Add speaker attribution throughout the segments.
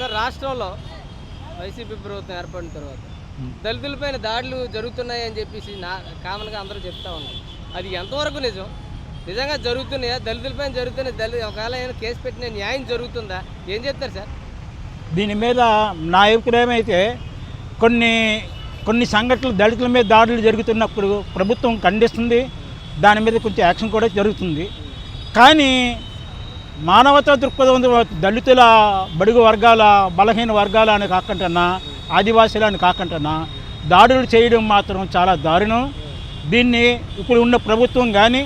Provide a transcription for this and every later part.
Speaker 1: Sir రాష్ట్రంలో YCP ప్రభుత్వం ఏర్పడిన తర్వాత దళితులపైన దాడులు జరుగుతున్నాయి అని చెప్పేసి నా కామన్గా అందరూ చెప్తా ఉన్నారు. అది ఎంతవరకు నిజం? నిజంగా జరుగుతున్నాయా? దళితులపైన జరుగుతున్నాయి దళిత ఒకవేళ ఏమైనా కేసు పెట్టిన న్యాయం జరుగుతుందా? ఏం చెప్తారు సార్?
Speaker 2: దీని మీద నా అభిప్రాయం అయితే కొన్ని కొన్ని సంఘటనలు దళితుల మీద దాడులు జరుగుతున్నప్పుడు ప్రభుత్వం ఖండిస్తుంది. దాని మీద కొంచెం యాక్షన్ కూడా జరుగుతుంది. కానీ మానవతా దృక్పథం దళితుల బడుగు వర్గాల బలహీన వర్గాల అని కాకుండా ఆదివాసీలు అని కాకుండా దాడులు చేయడం మాత్రం చాలా దారుణం. దీన్ని ఇప్పుడు ఉన్న ప్రభుత్వం కానీ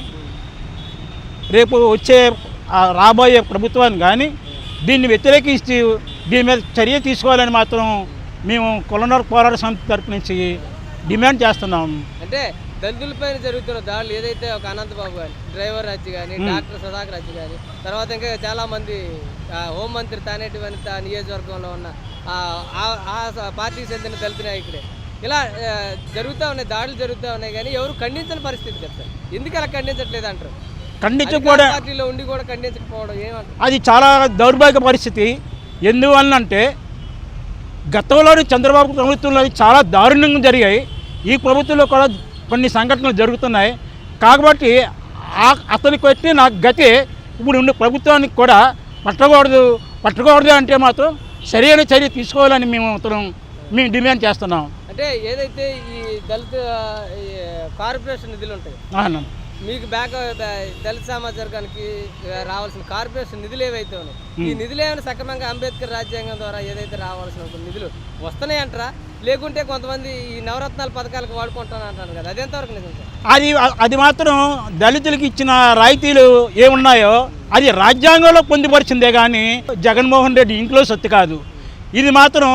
Speaker 2: రేపు వచ్చే రాబోయే ప్రభుత్వాన్ని కానీ దీన్ని వ్యతిరేకించి దీని మీద చర్య తీసుకోవాలని మాత్రం మేము కులనర్ పోరాట సమితి తరపు నుంచి డిమాండ్ చేస్తున్నాం.
Speaker 1: అంటే దళితులపైన జరుగుతున్న దాడులు ఏదైతే ఒక అనంతబాబు కానీ డ్రైవర్ హత్య కానీ డాక్టర్ సుధాకర్ హత్య కానీ తర్వాత ఇంకా చాలా మంది ఆ, హోంమంత్రి తానేటి వనిత నియోజకవర్గంలో ఉన్న ఆ, పార్టీకి చెందిన దళిత నాయకుడే. ఇలా జరుగుతూ ఉన్నాయి దాడులు జరుగుతూ ఉన్నాయి కానీ ఎవరు ఖండించని పరిస్థితి చెప్తారు. ఎందుకు అలా ఖండించట్లేదు అంటారు?
Speaker 2: ఖండించకపోవడం
Speaker 1: పార్టీలో ఉండి కూడా ఖండించకపోవడం ఏమంటారు?
Speaker 2: అది చాలా దౌర్భాగ్య పరిస్థితి. ఎందువలనంటే గతంలోని చంద్రబాబు ప్రభుత్వంలో చాలా దారుణంగా జరిగాయి. ఈ ప్రభుత్వంలో కూడా కొన్ని సంఘటనలు జరుగుతున్నాయి. కాబట్టి అతనికి వచ్చిన గతి ఇప్పుడు ఉన్న ప్రభుత్వానికి కూడా పట్టకూడదు. పట్టకూడదు అంటే మాత్రం సరైన చర్య తీసుకోవాలని మేము అతను మేము డిమాండ్ చేస్తున్నాం.
Speaker 1: అంటే ఏదైతే ఈ దళిత కార్పొరేషన్ నిధులు ఉంటాయి. మీకు బ్యాక్ దళిత సమాజ వర్గానికి రావాల్సిన కార్పొరేషన్ నిధులు ఏవైతే ఉన్నాయి ఈ నిధులు ఏమైనా సక్రమంగా అంబేద్కర్ రాజ్యాంగం ద్వారా ఏదైతే రావాల్సిన నిధులు వస్తున్నాయి అంటారా లేకుంటే కొంతమంది ఈ నవరత్నాల పథకాలకు వాడుకుంటాను అంటారు కదా అదెంతవరకు నిజం
Speaker 2: అది అది మాత్రం దళితులకు ఇచ్చిన రాయితీలు ఏమున్నాయో అది రాజ్యాంగంలో పొందుపరిచిందే కానీ జగన్మోహన్ రెడ్డి ఇంట్లో సొత్తు కాదు. ఇది మాత్రం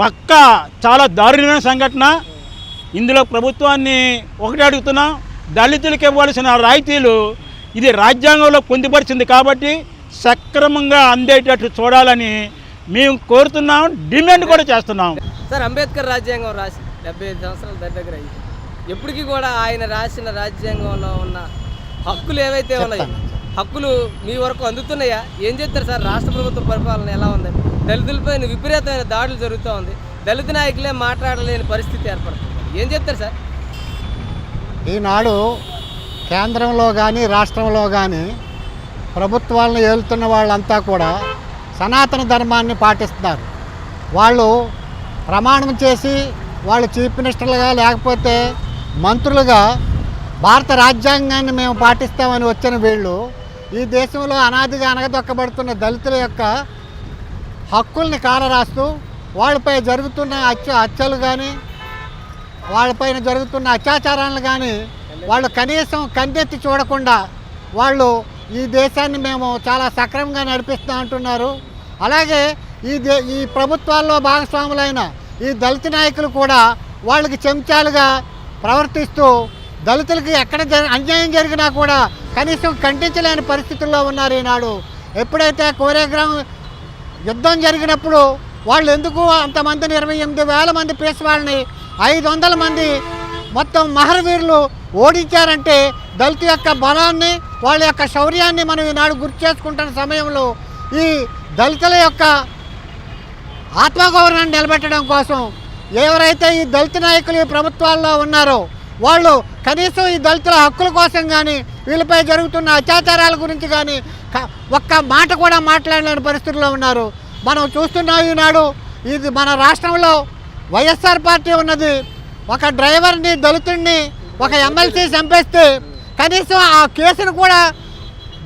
Speaker 2: పక్కా చాలా దారుణమైన సంఘటన. ఇందులో ప్రభుత్వాన్ని ఒకటి అడుగుతున్నాం దళితులకు ఇవ్వాల్సిన రాయితీలు ఇది రాజ్యాంగంలో పొందుపరిచింది కాబట్టి సక్రమంగా అందేటట్టు చూడాలని మేము కోరుతున్నాం డిమాండ్ కూడా చేస్తున్నాం.
Speaker 1: సార్ అంబేద్కర్ రాజ్యాంగం రాసి డెబ్బై ఐదు సంవత్సరాల దగ్గర అయ్యి ఎప్పటికీ కూడా ఆయన రాసిన రాజ్యాంగంలో ఉన్న హక్కులు ఏవైతే ఉన్నాయో హక్కులు మీ వరకు అందుతున్నాయా? ఏం చెప్తారు సార్? రాష్ట్ర ప్రభుత్వ పరిపాలన ఎలా ఉంది? దళితులపైన విపరీతమైన దాడులు జరుగుతూ ఉంది. దళిత నాయకులే మాట్లాడలేని పరిస్థితి ఏర్పడుతుంది. ఏం చెప్తారు సార్?
Speaker 3: ఈనాడు కేంద్రంలో కానీ రాష్ట్రంలో కానీ ప్రభుత్వాలను ఏలుతున్న వాళ్ళంతా కూడా సనాతన ధర్మాన్ని పాటిస్తున్నారు. వాళ్ళు ప్రమాణం చేసి వాళ్ళు చీఫ్ మినిస్టర్లుగా లేకపోతే మంత్రులుగా భారత రాజ్యాంగాన్ని మేము పాటిస్తామని వచ్చిన వీళ్ళు ఈ దేశంలో అనాదిగా అనగదొక్కబడుతున్న దళితుల యొక్క హక్కుల్ని కాలరాస్తూ వాళ్ళపై జరుగుతున్న హత్య హత్యలు కానీ వాళ్ళపైన జరుగుతున్న అత్యాచారాలను కానీ వాళ్ళు కనీసం కందెత్తి చూడకుండా వాళ్ళు ఈ దేశాన్ని మేము చాలా సక్రమంగా నడిపిస్తాం అంటున్నారు. అలాగే ఈ దే ఈ ప్రభుత్వాల్లో భాగస్వాములైన ఈ దళిత నాయకులు కూడా వాళ్ళకి చెంచాలుగా ప్రవర్తిస్తూ దళితులకి ఎక్కడ అన్యాయం జరిగినా కూడా కనీసం ఖండించలేని పరిస్థితుల్లో ఉన్నారు ఈనాడు. ఎప్పుడైతే కోరేగ్రామ్ యుద్ధం జరిగినప్పుడు వాళ్ళు ఎందుకు అంతమందిని ఇరవై ఎనిమిది వేల మంది పేసవాళ్ళని ఐదు వందల మంది మొత్తం మహర్వీరులు ఓడించారంటే దళిత యొక్క బలాన్ని వాళ్ళ యొక్క శౌర్యాన్ని మనం ఈనాడు గుర్తు చేసుకుంటున్న సమయంలో ఈ దళితుల యొక్క ఆత్మగౌరవాన్ని నిలబెట్టడం కోసం ఎవరైతే ఈ దళిత నాయకులు ఈ ప్రభుత్వాల్లో ఉన్నారో వాళ్ళు కనీసం ఈ దళితుల హక్కుల కోసం కానీ వీళ్ళపై జరుగుతున్న అత్యాచారాల గురించి కానీ ఒక్క మాట కూడా మాట్లాడలేని పరిస్థితుల్లో ఉన్నారు. మనం చూస్తున్నాం ఈనాడు ఇది మన రాష్ట్రంలో వైఎస్ఆర్ పార్టీ ఉన్నది. ఒక డ్రైవర్ని దళితుడిని ఒక ఎమ్మెల్సీ చంపేస్తే కనీసం ఆ కేసును కూడా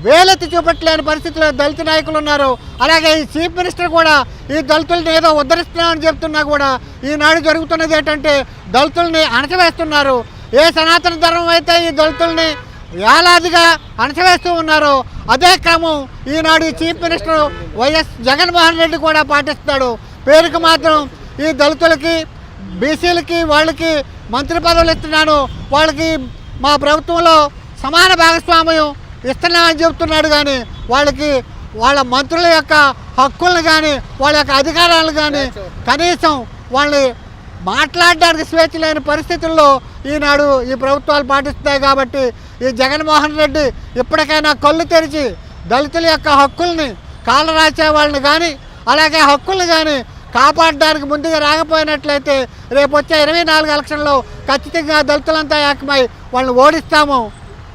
Speaker 3: వేలెత్తి చూపట్లేని పరిస్థితిలో దళిత నాయకులు ఉన్నారు. అలాగే ఈ చీఫ్ మినిస్టర్ కూడా ఈ దళితుల్ని ఏదో ఉద్ధరిస్తున్నామని చెప్తున్నా కూడా ఈనాడు జరుగుతున్నది ఏంటంటే దళితుల్ని అణచవేస్తున్నారు. ఏ సనాతన ధర్మం అయితే ఈ దళితుల్ని ఏలాదిగా అణచవేస్తూ ఉన్నారో అదే క్రమం ఈనాడు chief minister YS Jaganmohan Reddy కూడా పాటిస్తాడు పేరుకు మాత్రం ఈ దళితులకి బీసీలకి వాళ్ళకి మంత్రి పదవులు ఇస్తున్నాను. వాళ్ళకి మా ప్రభుత్వంలో సమాన భాగస్వామ్యం ఇస్తున్నామని చెబుతున్నాడు కానీ వాళ్ళకి వాళ్ళ మంత్రుల యొక్క హక్కులను కానీ వాళ్ళ యొక్క అధికారాలు కానీ కనీసం వాళ్ళని మాట్లాడడానికి స్వేచ్ఛ లేని పరిస్థితుల్లో ఈనాడు ఈ ప్రభుత్వాలు పాటిస్తాయి కాబట్టి ఈ జగన్మోహన్ రెడ్డి ఇప్పటికైనా కళ్ళు తెరిచి దళితుల యొక్క హక్కుల్ని కాలరాచే వాళ్ళని కానీ అలాగే హక్కుల్ని కానీ కాపాడడానికి ముందుగా రాకపోయినట్లయితే రేపు వచ్చే ఇరవై నాలుగు ఎలక్షన్లో ఖచ్చితంగా దళితులంతా ఏకమై వాళ్ళని ఓడిస్తాము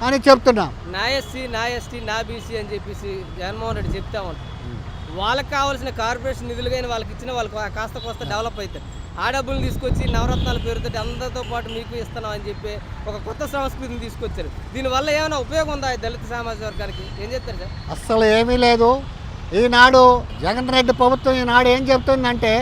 Speaker 3: అని చెప్తున్నాం.
Speaker 1: నా ఎస్సీ నా ఎస్టీ నా బీసీ అని చెప్పేసి జగన్మోహన్ రెడ్డి చెప్తా ఉంటారు. వాళ్ళకి కావాల్సిన కార్పొరేషన్ నిధులు కానీ వాళ్ళకి ఇచ్చిన వాళ్ళు కా- కాస్త కోస్త డెవలప్ అవుతారు ఆ డబ్బులు తీసుకొచ్చి నవరత్నాల పేరుతో అందరితో పాటు మీకు ఇస్తున్నాం అని చెప్పి ఒక కొత్త సంస్కృతిని తీసుకొచ్చారు. దీనివల్ల ఏమైనా ఉపయోగం ఉందా దళిత సామాజిక వర్గానికి? ఏం చెప్తారు సార్?
Speaker 3: అస్సలు ఏమీ లేదు. ఈనాడు జగన్ రెడ్డి ప్రభుత్వం ఈనాడు ఏం చెప్తుందంటే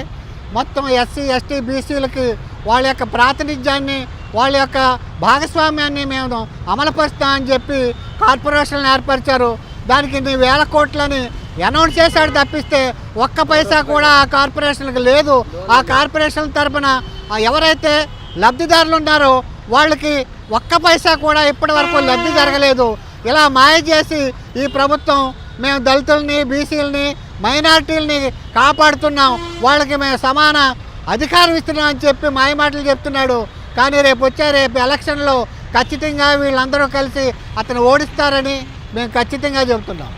Speaker 3: మొత్తం ఎస్సీ ఎస్టీ బీసీలకి వాళ్ళ యొక్క ప్రాతినిధ్యాన్ని వాళ్ళ యొక్క భాగస్వామ్యాన్ని మేము అమలుపరుస్తామని చెప్పి కార్పొరేషన్లు ఏర్పరిచారు. దానికి ఇన్ని వేల కోట్లని అనౌన్స్ చేశాడు తప్పిస్తే ఒక్క పైసా కూడా ఆ కార్పొరేషన్కి లేదు. ఆ కార్పొరేషన్ తరపున ఎవరైతే లబ్ధిదారులు ఉన్నారో వాళ్ళకి ఒక్క పైసా కూడా ఇప్పటి వరకు లబ్ధి జరగలేదు. ఇలా మాయ చేసి ఈ ప్రభుత్వం మేము దళితుల్ని బీసీలని మైనార్టీలని కాపాడుతున్నాం. వాళ్ళకి మేము సమాన అధికారం ఇస్తున్నాం అని చెప్పి మాయ మాటలు చెప్తున్నాడు. కానీ రేపు వచ్చే రేపు ఎలక్షన్లో ఖచ్చితంగా వీళ్ళందరూ కలిసి అతను ఓడిస్తారని మేము ఖచ్చితంగా చెబుతున్నాం.